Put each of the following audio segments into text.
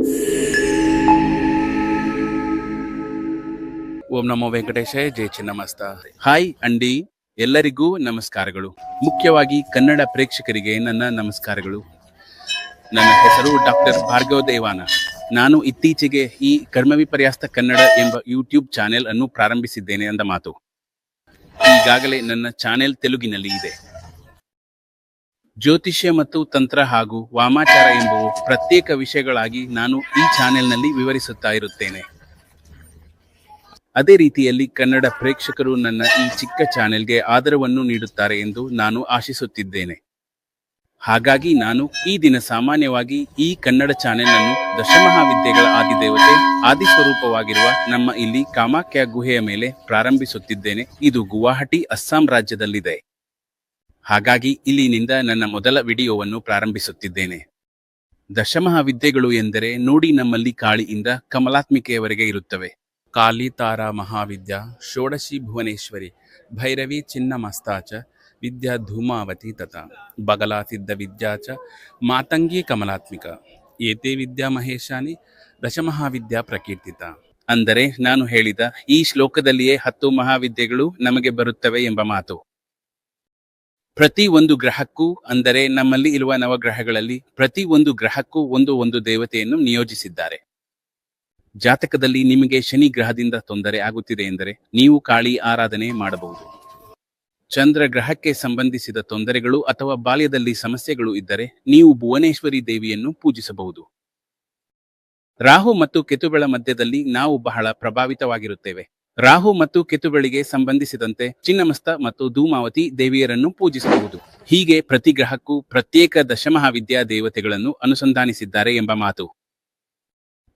ಓಂ ನಮೋ ವೆಂಕಟೇಶ, ಜೈ ಚಿನ್ನಮಸ್ತ. Hi ಅಂಡಿ, ಎಲ್ಲರಿಗೂ ನಮಸ್ಕಾರಗಳು. ಮುಖ್ಯವಾಗಿ ಕನ್ನಡ ಪ್ರೇಕ್ಷಕರಿಗೆ ನನ್ನ ನಮಸ್ಕಾರಗಳು. ನನ್ನ ಹೆಸರು ಡಾಕ್ಟರ್ ಭಾರ್ಗವ ದೇವಾನ. ನಾನು ಇತ್ತೀಚೆಗೆ ಈ ಕರ್ಮವಿಪರ್ಯಾಸ್ತ ಕನ್ನಡ ಎಂಬ ಯೂಟ್ಯೂಬ್ ಚಾನೆಲ್ ಅನ್ನು ಪ್ರಾರಂಭಿಸಿದ್ದೇನೆ ಅಂದ ಮಾತು. ಈಗಾಗಲೇ ನನ್ನ ಚಾನೆಲ್ ತೆಲುಗಿನಲ್ಲಿ ಇದೆ. ಜ್ಯೋತಿಷ್ಯ ಮತ್ತು ತಂತ್ರ ಹಾಗೂ ವಾಮಾಚಾರ ಎಂಬುವು ಪ್ರತ್ಯೇಕ ವಿಷಯಗಳಾಗಿ ನಾನು ಈ ಚಾನೆಲ್ನಲ್ಲಿ ವಿವರಿಸುತ್ತಾ ಇರುತ್ತೇನೆ. ಅದೇ ರೀತಿಯಲ್ಲಿ ಕನ್ನಡ ಪ್ರೇಕ್ಷಕರು ನನ್ನ ಈ ಚಿಕ್ಕ ಚಾನೆಲ್ಗೆ ಆದರವನ್ನು ನೀಡುತ್ತಾರೆ ಎಂದು ನಾನು ಆಶಿಸುತ್ತಿದ್ದೇನೆ. ಹಾಗಾಗಿ ನಾನು ಈ ದಿನ ಸಾಮಾನ್ಯವಾಗಿ ಈ ಕನ್ನಡ ಚಾನೆಲ್ ಅನ್ನು ದಶಮಹಾವಿದ್ಯೆಗಳ ಆದಿದೇವತೆ, ಆದಿಸ್ವರೂಪವಾಗಿರುವ ನಮ್ಮ ಇಲ್ಲಿ ಕಾಮಾಖ್ಯ ಗುಹೆಯ ಮೇಲೆ ಪ್ರಾರಂಭಿಸುತ್ತಿದ್ದೇನೆ. ಇದು ಗುವಾಹಟಿ, ಅಸ್ಸಾಂ ರಾಜ್ಯದಲ್ಲಿದೆ. ಹಾಗಾಗಿ ಇಲ್ಲಿನಿಂದ ನನ್ನ ಮೊದಲ ವಿಡಿಯೋವನ್ನು ಪ್ರಾರಂಭಿಸುತ್ತಿದ್ದೇನೆ. ದಶಮಹಾವಿದ್ಯೆಗಳು ಎಂದರೆ ನೋಡಿ ನಮ್ಮಲ್ಲಿ ಕಾಳಿಯಿಂದ ಕಮಲಾತ್ಮಿಕೆಯವರೆಗೆ ಇರುತ್ತವೆ. ಕಾಲಿ ತಾರಾ ಮಹಾವಿದ್ಯಾ, ಷೋಡಶಿ ಭುವನೇಶ್ವರಿ, ಭೈರವಿ ಚಿನ್ನಮಸ್ತಾಚ, ವಿದ್ಯಾ ಧೂಮಾವತಿ ತಥಾ ಬಗಲಾ ವಿದ್ಯಾಚ ವಿದ್ಯಾ ಚ, ಮಾತಂಗಿ ಕಮಲಾತ್ಮಿಕ, ಏತೆ ವಿದ್ಯಾ ಮಹೇಶಾನಿ, ದಶಮಹಾವಿದ್ಯಾ ಪ್ರಕೀರ್ತಿತ. ಅಂದರೆ ನಾನು ಹೇಳಿದ ಈ ಶ್ಲೋಕದಲ್ಲಿಯೇ ಹತ್ತು ಮಹಾವಿದ್ಯೆಗಳು ನಮಗೆ ಬರುತ್ತವೆ ಎಂಬ ಮಾತು. ಪ್ರತಿ ಒಂದು ಗ್ರಹಕ್ಕೂ, ಅಂದರೆ ನಮ್ಮಲ್ಲಿ ಇರುವ ನವಗ್ರಹಗಳಲ್ಲಿ, ಪ್ರತಿ ಒಂದು ಗ್ರಹಕ್ಕೂ ಒಂದು ಒಂದು ದೇವತೆಯನ್ನು ನಿಯೋಜಿಸಿದ್ದಾರೆ. ಜಾತಕದಲ್ಲಿ ನಿಮಗೆ ಶನಿ ಗ್ರಹದಿಂದ ತೊಂದರೆ ಆಗುತ್ತಿದೆ ಎಂದರೆ, ನೀವು ಕಾಳಿ ಆರಾಧನೆ ಮಾಡಬಹುದು. ಚಂದ್ರ ಗ್ರಹಕ್ಕೆ ಸಂಬಂಧಿಸಿದ ತೊಂದರೆಗಳು ಅಥವಾ ಬಾಲ್ಯದಲ್ಲಿ ಸಮಸ್ಯೆಗಳು ಇದ್ದರೆ, ನೀವು ಭುವನೇಶ್ವರಿ ದೇವಿಯನ್ನು ಪೂಜಿಸಬಹುದು. ರಾಹು ಮತ್ತು ಕೆತುಗಳ ಮಧ್ಯದಲ್ಲಿ ನಾವು ಬಹಳ ಪ್ರಭಾವಿತವಾಗಿರುತ್ತೇವೆ. ರಾಹು ಮತ್ತು ಕೆತುಗಳಿಗೆ ಸಂಬಂಧಿಸಿದಂತೆ ಚಿನ್ನಮಸ್ತ ಮತ್ತು ಧೂಮಾವತಿ ದೇವಿಯರನ್ನು ಪೂಜಿಸಬಹುದು. ಹೀಗೆ ಪ್ರತಿ ಗ್ರಹಕ್ಕೂ ಪ್ರತ್ಯೇಕ ದಶಮಹಾವಿದ್ಯಾ ದೇವತೆಗಳನ್ನು ಅನುಸಂಧಾನಿಸಿದ್ದಾರೆ ಎಂಬ ಮಾತು.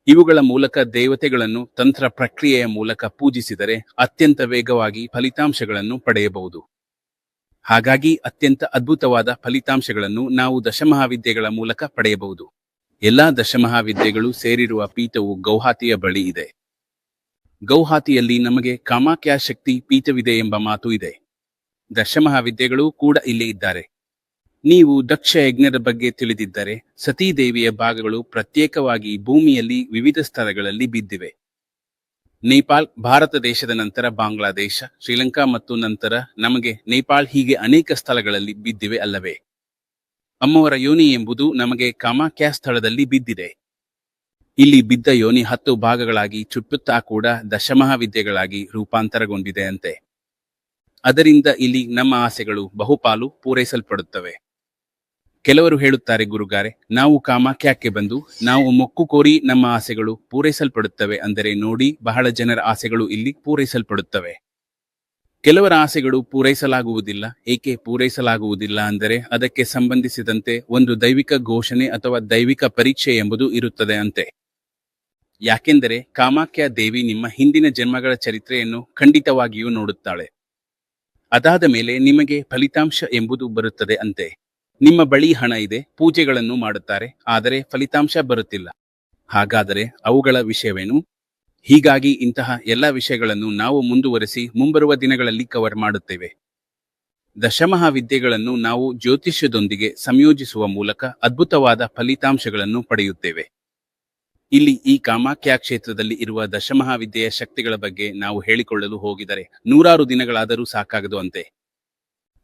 ಇವುಗಳ ಮೂಲಕ ದೇವತೆಗಳನ್ನು ತಂತ್ರ ಪ್ರಕ್ರಿಯೆಯ ಮೂಲಕ ಪೂಜಿಸಿದರೆ ಅತ್ಯಂತ ವೇಗವಾಗಿ ಫಲಿತಾಂಶಗಳನ್ನು ಪಡೆಯಬಹುದು. ಹಾಗಾಗಿ ಅತ್ಯಂತ ಅದ್ಭುತವಾದ ಫಲಿತಾಂಶಗಳನ್ನು ನಾವು ದಶಮಹಾವಿದ್ಯೆಗಳ ಮೂಲಕ ಪಡೆಯಬಹುದು. ಎಲ್ಲಾ ದಶಮಹಾವಿದ್ಯೆಗಳು ಸೇರಿರುವ ಪೀಠವು ಗೌಹಾತಿಯ ಬಳಿ ಇದೆ. ಗೌಹಾತಿಯಲ್ಲಿ ನಮಗೆ ಕಾಮಾಖ್ಯ ಶಕ್ತಿ ಪೀಠವಿದೆ ಎಂಬ ಮಾತು ಇದೆ. ದಶಮಹಾವಿದ್ಯೆಗಳು ಕೂಡ ಇಲ್ಲಿ ಇದ್ದಾರೆ. ನೀವು ದಕ್ಷ ಯಜ್ಞದ ಬಗ್ಗೆ ತಿಳಿದಿದ್ದರೆ ಸತೀದೇವಿಯ ಭಾಗಗಳು ಪ್ರತ್ಯೇಕವಾಗಿ ಭೂಮಿಯಲ್ಲಿ ವಿವಿಧ ಸ್ಥಳಗಳಲ್ಲಿ ಬಿದ್ದಿವೆ. ನೇಪಾಳ್ ಭಾರತ ದೇಶದ ನಂತರ ಬಾಂಗ್ಲಾದೇಶ, ಶ್ರೀಲಂಕಾ ಮತ್ತು ನಂತರ ನಮಗೆ ನೇಪಾಳ್ ಹೀಗೆ ಅನೇಕ ಸ್ಥಳಗಳಲ್ಲಿ ಬಿದ್ದಿವೆ ಅಲ್ಲವೇ? ಅಮ್ಮವರ ಯೋನಿ ಎಂಬುದು ನಮಗೆ ಕಾಮಾಖ್ಯ ಸ್ಥಳದಲ್ಲಿ ಬಿದ್ದಿದೆ. ಇಲ್ಲಿ ಬಿದ್ದ ಯೋನಿ ಹತ್ತು ಭಾಗಗಳಾಗಿ ಚುಟ್ಟುತ್ತಾ ಕೂಡ ದಶಮಹ ವಿದ್ಯೆಗಳಾಗಿ ರೂಪಾಂತರಗೊಂಡಿದೆಯಂತೆ. ಅದರಿಂದ ಇಲ್ಲಿ ನಮ್ಮ ಆಸೆಗಳು ಬಹುಪಾಲು ಪೂರೈಸಲ್ಪಡುತ್ತವೆ. ಕೆಲವರು ಹೇಳುತ್ತಾರೆ, ಗುರುಗಾರೆ, ನಾವು ಕಾಮಾಖ್ಯಾಕ್ಕೆ ಬಂದು ನಾವು ಮೊಕ್ಕು ಕೋರಿ ನಮ್ಮ ಆಸೆಗಳು ಪೂರೈಸಲ್ಪಡುತ್ತವೆ ಅಂದರೆ ನೋಡಿ ಬಹಳ ಜನರ ಆಸೆಗಳು ಇಲ್ಲಿ ಪೂರೈಸಲ್ಪಡುತ್ತವೆ. ಕೆಲವರ ಆಸೆಗಳು ಪೂರೈಸಲಾಗುವುದಿಲ್ಲ, ಏಕೆ ಪೂರೈಸಲಾಗುವುದಿಲ್ಲ ಅಂದರೆ ಅದಕ್ಕೆ ಸಂಬಂಧಿಸಿದಂತೆ ಒಂದು ದೈವಿಕ ಘೋಷಣೆ ಅಥವಾ ದೈವಿಕ ಪರೀಕ್ಷೆ ಎಂಬುದು ಇರುತ್ತದೆ ಅಂತೆ. ಯಾಕೆಂದರೆ ಕಾಮಾಖ್ಯ ದೇವಿ ನಿಮ್ಮ ಹಿಂದಿನ ಜನ್ಮಗಳ ಚರಿತ್ರೆಯನ್ನು ಖಂಡಿತವಾಗಿಯೂ ನೋಡುತ್ತಾಳೆ. ಅದಾದ ಮೇಲೆ ನಿಮಗೆ ಫಲಿತಾಂಶ ಎಂಬುದು ಬರುತ್ತದೆ ಅಂತೆ. ನಿಮ್ಮ ಬಳಿ ಹಣ ಇದೆ, ಪೂಜೆಗಳನ್ನು ಮಾಡುತ್ತಾರೆ, ಆದರೆ ಫಲಿತಾಂಶ ಬರುತ್ತಿಲ್ಲ. ಹಾಗಾದರೆ ಅವುಗಳ ವಿಷಯವೇನು? ಹೀಗಾಗಿ ಇಂತಹ ಎಲ್ಲ ವಿಷಯಗಳನ್ನು ನಾವು ಮುಂದುವರೆಸಿ ಮುಂಬರುವ ದಿನಗಳಲ್ಲಿ ಕವರ್ ಮಾಡುತ್ತೇವೆ. ದಶಮಹಾವಿದ್ಯೆಗಳನ್ನು ನಾವು ಜ್ಯೋತಿಷ್ಯದೊಂದಿಗೆ ಸಂಯೋಜಿಸುವ ಮೂಲಕ ಅದ್ಭುತವಾದ ಫಲಿತಾಂಶಗಳನ್ನು ಪಡೆಯುತ್ತೇವೆ. ಇಲ್ಲಿ ಈ ಕಾಮಾಖ್ಯ ಕ್ಷೇತ್ರದಲ್ಲಿ ಇರುವ ದಶಮಹಾವಿದ್ಯೆಯ ಶಕ್ತಿಗಳ ಬಗ್ಗೆ ನಾವು ಹೇಳಿಕೊಳ್ಳಲು ಹೋಗಿದರೆ ನೂರಾರು ದಿನಗಳಾದರೂ ಸಾಕಾಗದು ಅಂತೆ.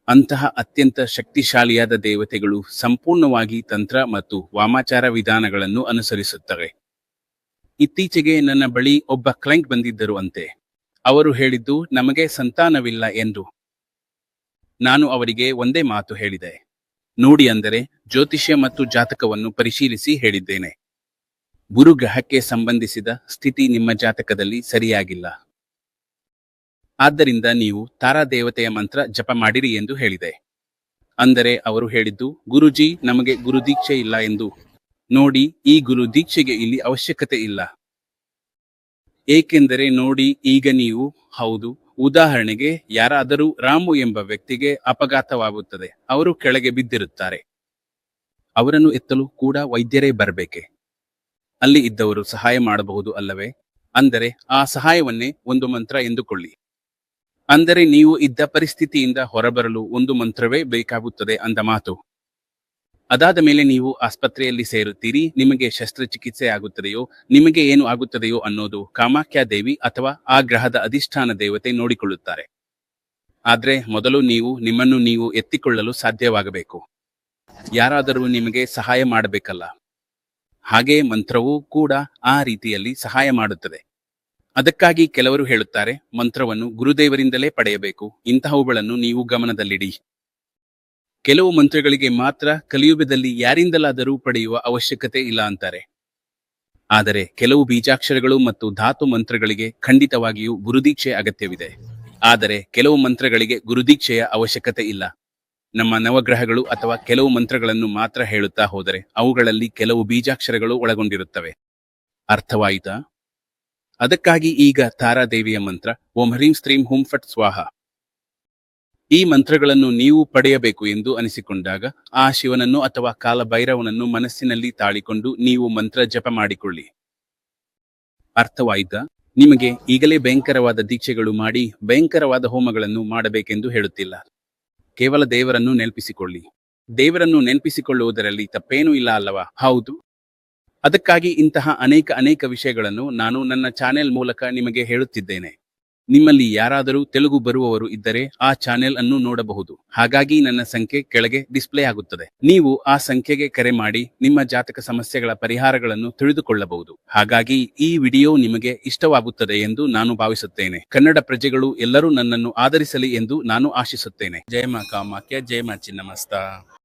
ಅಂತಹ ಅತ್ಯಂತ ಶಕ್ತಿಶಾಲಿಯಾದ ದೇವತೆಗಳು ಸಂಪೂರ್ಣವಾಗಿ ತಂತ್ರ ಮತ್ತು ವಾಮಾಚಾರ ವಿಧಾನಗಳನ್ನು ಅನುಸರಿಸುತ್ತವೆ. ಇತ್ತೀಚೆಗೆ ನನ್ನ ಬಳಿ ಒಬ್ಬ ಕ್ಲೈಂಟ್ ಬಂದಿದ್ದರು ಅಂತೆ. ಅವರು ಹೇಳಿದ್ದು, ನಮಗೆ ಸಂತಾನವಿಲ್ಲ ಎಂದು. ನಾನು ಅವರಿಗೆ ಒಂದೇ ಮಾತು ಹೇಳಿದೆ. ನೋಡಿ ಅಂದರೆ ಜ್ಯೋತಿಷ್ಯ ಮತ್ತು ಜಾತಕವನ್ನು ಪರಿಶೀಲಿಸಿ ಹೇಳಿದ್ದೇನೆ. ಗುರುಗ್ರಹಕ್ಕೆ ಸಂಬಂಧಿಸಿದ ಸ್ಥಿತಿ ನಿಮ್ಮ ಜಾತಕದಲ್ಲಿ ಸರಿಯಾಗಿಲ್ಲ. ಆದ್ದರಿಂದ ನೀವು ತಾರಾದೇವತೆಯ ಮಂತ್ರ ಜಪ ಮಾಡಿರಿ ಎಂದು ಹೇಳಿದೆ. ಅಂದರೆ ಅವರು ಹೇಳಿದ್ದು, ಗುರುಜಿ, ನಮಗೆ ಗುರುದೀಕ್ಷೆ ಇಲ್ಲ ಎಂದು. ನೋಡಿ, ಈ ಗುರು ದೀಕ್ಷೆಗೆ ಇಲ್ಲಿ ಅವಶ್ಯಕತೆ ಇಲ್ಲ. ಏಕೆಂದರೆ ನೋಡಿ, ಈಗ ನೀವು, ಹೌದು, ಉದಾಹರಣೆಗೆ ಯಾರಾದರೂ ರಾಮು ಎಂಬ ವ್ಯಕ್ತಿಗೆ ಅಪಘಾತವಾಗುತ್ತದೆ, ಅವರು ಕೆಳಗೆ ಬಿದ್ದಿರುತ್ತಾರೆ. ಅವರನ್ನು ಎತ್ತಲು ಕೂಡ ವೈದ್ಯರೇ ಬರಬೇಕೆ? ಅಲ್ಲಿ ಇದ್ದವರು ಸಹಾಯ ಮಾಡಬಹುದು ಅಲ್ಲವೇ? ಅಂದರೆ ಆ ಸಹಾಯವನ್ನೇ ಒಂದು ಮಂತ್ರ ಎಂದುಕೊಳ್ಳಿ. ಅಂದರೆ ನೀವು ಇದ್ದ ಪರಿಸ್ಥಿತಿಯಿಂದ ಹೊರಬರಲು ಒಂದು ಮಂತ್ರವೇ ಬೇಕಾಗುತ್ತದೆ ಅಂದ ಮಾತು. ಅದಾದ ಮೇಲೆ ನೀವು ಆಸ್ಪತ್ರೆಯಲ್ಲಿ ಸೇರುತ್ತೀರಿ, ನಿಮಗೆ ಶಸ್ತ್ರಚಿಕಿತ್ಸೆ ಆಗುತ್ತದೆಯೋ, ನಿಮಗೆ ಏನು ಆಗುತ್ತದೆಯೋ ಅನ್ನೋದು ಕಾಮಾಖ್ಯ ದೇವಿ ಅಥವಾ ಆ ಗ್ರಹದ ಅಧಿಷ್ಠಾನ ದೇವತೆ ನೋಡಿಕೊಳ್ಳುತ್ತಾರೆ. ಆದರೆ ಮೊದಲು ನೀವು ನಿಮ್ಮನ್ನು ನೀವು ಎತ್ತಿಕೊಳ್ಳಲು ಸಾಧ್ಯವಾಗಬೇಕು. ಯಾರಾದರೂ ನಿಮಗೆ ಸಹಾಯ ಮಾಡಬೇಕಲ್ಲ. ಹಾಗೆ ಮಂತ್ರವೂ ಕೂಡ ಆ ರೀತಿಯಲ್ಲಿ ಸಹಾಯ ಮಾಡುತ್ತದೆ. ಅದಕ್ಕಾಗಿ ಕೆಲವರು ಹೇಳುತ್ತಾರೆ, ಮಂತ್ರವನ್ನು ಗುರುದೇವರಿಂದಲೇ ಪಡೆಯಬೇಕು, ಇಂತಹವುಗಳನ್ನು ನೀವು ಗಮನದಲ್ಲಿಡಿ. ಕೆಲವು ಮಂತ್ರಗಳಿಗೆ ಮಾತ್ರ ಕಲಿಯುಗದಲ್ಲಿ ಯಾರಿಂದಲಾದರೂ ಪಡೆಯುವ ಅವಶ್ಯಕತೆ ಇಲ್ಲ ಅಂತಾರೆ. ಆದರೆ ಕೆಲವು ಬೀಜಾಕ್ಷರಗಳು ಮತ್ತು ಧಾತು ಮಂತ್ರಗಳಿಗೆ ಖಂಡಿತವಾಗಿಯೂ ಗುರುದೀಕ್ಷೆ ಅಗತ್ಯವಿದೆ. ಆದರೆ ಕೆಲವು ಮಂತ್ರಗಳಿಗೆ ಗುರುದೀಕ್ಷೆಯ ಅವಶ್ಯಕತೆ ಇಲ್ಲ. ನಮ್ಮ ನವಗ್ರಹಗಳು ಅಥವಾ ಕೆಲವು ಮಂತ್ರಗಳನ್ನು ಮಾತ್ರ ಹೇಳುತ್ತಾ ಹೋದರೆ ಅವುಗಳಲ್ಲಿ ಕೆಲವು ಬೀಜಾಕ್ಷರಗಳು ಒಳಗೊಂಡಿರುತ್ತವೆ. ಅರ್ಥವಾಯಿತಾ? ಅದಕ್ಕಾಗಿ ಈಗ ತಾರಾದೇವಿಯ ಮಂತ್ರ, ಓಂ ಹ್ರೀಂ ಸ್ತ್ರೀಂ ಹುಂ ಫಟ್ ಸ್ವಾಹ. ಈ ಮಂತ್ರಗಳನ್ನು ನೀವು ಪಡೆಯಬೇಕು ಎಂದು ಅನಿಸಿಕೊಂಡಾಗ ಆ ಶಿವನನ್ನು ಅಥವಾ ಕಾಲಭೈರವನನ್ನು ಮನಸ್ಸಿನಲ್ಲಿ ತಾಳಿಕೊಂಡು ನೀವು ಮಂತ್ರ ಜಪ ಮಾಡಿಕೊಳ್ಳಿ. ಅರ್ಥವಾಯಿತಾ? ನಿಮಗೆ ಈಗಲೇ ಭಯಂಕರವಾದ ದೀಕ್ಷೆಗಳು ಮಾಡಿ ಭಯಂಕರವಾದ ಹೋಮಗಳನ್ನು ಮಾಡಬೇಕೆಂದು ಹೇಳುತ್ತಿಲ್ಲ. ಕೇವಲ ದೇವರನ್ನು ನೆನಪಿಸಿಕೊಳ್ಳಿ. ದೇವರನ್ನು ನೆನಪಿಸಿಕೊಳ್ಳುವುದರಲ್ಲಿ ತಪ್ಪೇನೂ ಇಲ್ಲ ಅಲ್ಲವಾ? ಹೌದು. ಅದಕ್ಕಾಗಿ ಇಂತಹ ಅನೇಕ ಅನೇಕ ವಿಷಯಗಳನ್ನು ನಾನು ನನ್ನ ಚಾನೆಲ್ ಮೂಲಕ ನಿಮಗೆ ಹೇಳುತ್ತಿದ್ದೇನೆ. ನಿಮ್ಮಲ್ಲಿ ಯಾರಾದರೂ ತೆಲುಗು ಬರುವವರು ಇದ್ದರೆ ಆ ಚಾನೆಲ್ ಅನ್ನು ನೋಡಬಹುದು. ಹಾಗಾಗಿ ನನ್ನ ಸಂಖ್ಯೆ ಕೆಳಗೆ ಡಿಸ್ಪ್ಲೇ ಆಗುತ್ತದೆ. ನೀವು ಆ ಸಂಖ್ಯೆಗೆ ಕರೆ ಮಾಡಿ ನಿಮ್ಮ ಜಾತಕ ಸಮಸ್ಯೆಗಳ ಪರಿಹಾರಗಳನ್ನು ತಿಳಿದುಕೊಳ್ಳಬಹುದು. ಹಾಗಾಗಿ ಈ ವಿಡಿಯೋ ನಿಮಗೆ ಇಷ್ಟವಾಗುತ್ತದೆ ಎಂದು ನಾನು ಭಾವಿಸುತ್ತೇನೆ. ಕನ್ನಡ ಪ್ರಜೆಗಳು ಎಲ್ಲರೂ ನನ್ನನ್ನು ಆಧರಿಸಲಿ ಎಂದು ನಾನು ಆಶಿಸುತ್ತೇನೆ. ಜಯ ಮಾ ಕಾಮಾಕ್ಯ ಜಯ ಮಾ ಚಿನ್ನಮಸ್ತ.